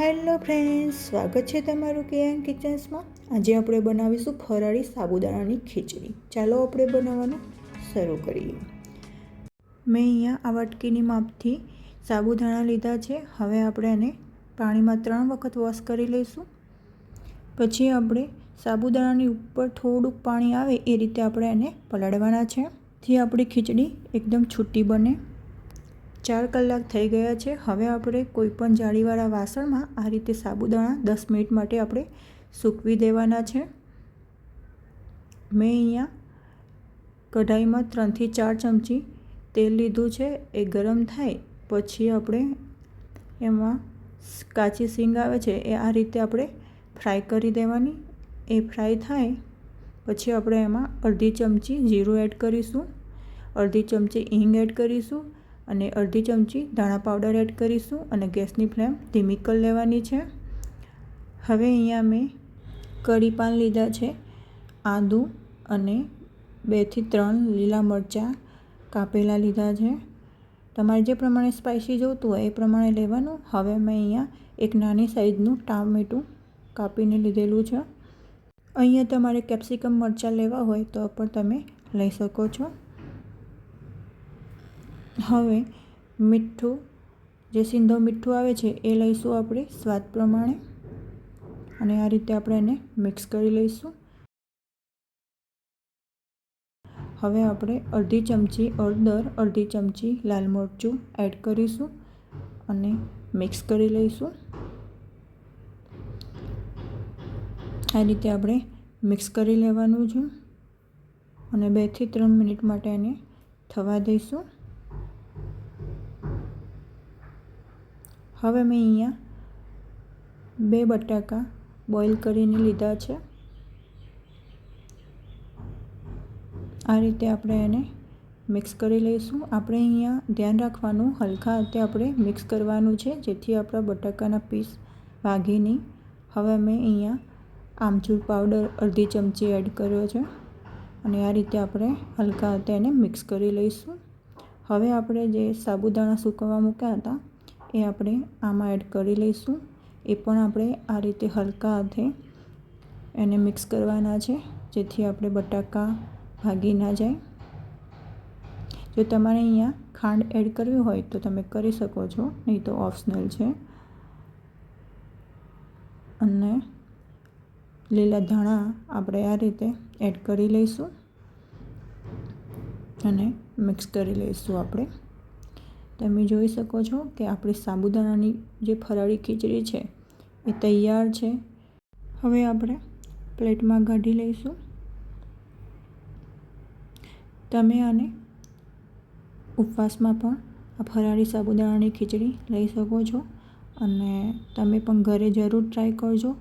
Hello friends, સ્વાગત છે તમારું કેએન કિચન્સમાં. આજે આપણે બનાવીશું ફરાળી સાબુદાણાની ખીચડી. ચાલો આપણે બનાવવાનું શરૂ કરીએ. મેં અહીંયા આ વાટકીની માપથી સાબુદાણા લીધા છે. હવે આપણે એને પાણીમાં ત્રણ વખત વોશ કરી લઈશું. પછી આપણે સાબુદાણાની ઉપર થોડુંક પાણી આવે એ રીતે આપણે એને પલાળવાના છે. જેથી આપણી ખીચડી એકદમ છૂટી બને. ચાર કલાક થઈ ગયા છે. હવે આપણે કોઈપણ જાળીવાળા વાસણમાં આ રીતે સાબુદાણા દસ મિનિટ માટે આપણે સૂકવી દેવાના છે. મેં અહીંયા કઢાઈમાં ત્રણથી ચાર ચમચી તેલ લીધું છે. એ ગરમ થાય પછી આપણે એમાં કાચી સિંગ આવે છે એ આ રીતે આપણે ફ્રાય કરી દેવાની. એ ફ્રાય થાય પછી આપણે એમાં અડધી ચમચી જીરું એડ કરીશું. અડધી ચમચી હિંગ એડ કરીશું. અને અડધી ચમચી ધાણા પાવડર એડ કરીશું અને ગેસની ફ્લેમ ધીમી કર લેવાની છે. હવે અહીંયા મેં કઢી પાન લીધા છે, આદું અને બેથી ત્રણ લીલા મરચાં કાપેલા લીધા છે. તમારે જે પ્રમાણે સ્પાઇસી જોઈતું હોય એ પ્રમાણે લેવાનું. હવે મેં અહીંયા એક નાની સાઇઝનું ટામેટું કાપીને લીધેલું છે. અહીંયા તમારે કેપ્સિકમ મરચાં લેવા હોય તો પણ તમે લઈ શકો છો. હવે મીઠું, જે સિંધો મીઠું આવે છે, એ લઈશું આપણે સ્વાદ પ્રમાણે. અને આ રીતે આપણે એને મિક્સ કરી લઈશું. હવે આપણે અડધી ચમચી હળદર, અડધી ચમચી લાલ મરચું એડ કરીશું અને મિક્સ કરી લઈશું. આ રીતે આપણે મિક્સ કરી લેવાનું છે. અને બેથી ત્રણ મિનિટ માટે એને થવા દઈશું. હવે મેં અહીંયા બે બટાકા બોઇલ કરીને લીધા છે. આ રીતે આપણે એને મિક્સ કરી લઈશું. આપણે અહીંયા ધ્યાન રાખવાનું, હલકા હાથે આપણે મિક્સ કરવાનું છે, જેથી આપણા બટાકાના પીસ વાગે નહીં. હવે મેં અહીંયા આમચૂર પાવડર અડધી ચમચી એડ કર્યો છે અને આ રીતે આપણે હલકા હાથે એને મિક્સ કરી લઈશું. હવે આપણે જે સાબુદાણા સૂકવવા મૂક્યા હતા એ આપણે આમાં એડ કરી લઈશું. એ પણ આપણે આ રીતે હલકા હાથે એને મિક્સ કરવાના છે, જેથી આપણે બટાકા ભાગી ના જાય. જો તમારે અહીંયા ખાંડ એડ કરવી હોય તો તમે કરી શકો છો, નહીં તો ઓપ્શનલ છે. અને લીલા ધાણા આપણે આ રીતે એડ કરી લઈશું. અને મિક્સ કરી લઈશું આપણે. તમે જોઈ શકો છો કે આપણી સાબુદાણાની જે ફરાળી ખીચડી છે, એ તૈયાર છે. હવે આપણે પ્લેટમાં કાઢી લઈશું. તમે આને ઉપવાસમાં પણ આ ફરાળી સાબુદાણાની ખીચડી લઈ શકો છો અને તમે પણ ઘરે જરૂર ટ્રાય કરજો.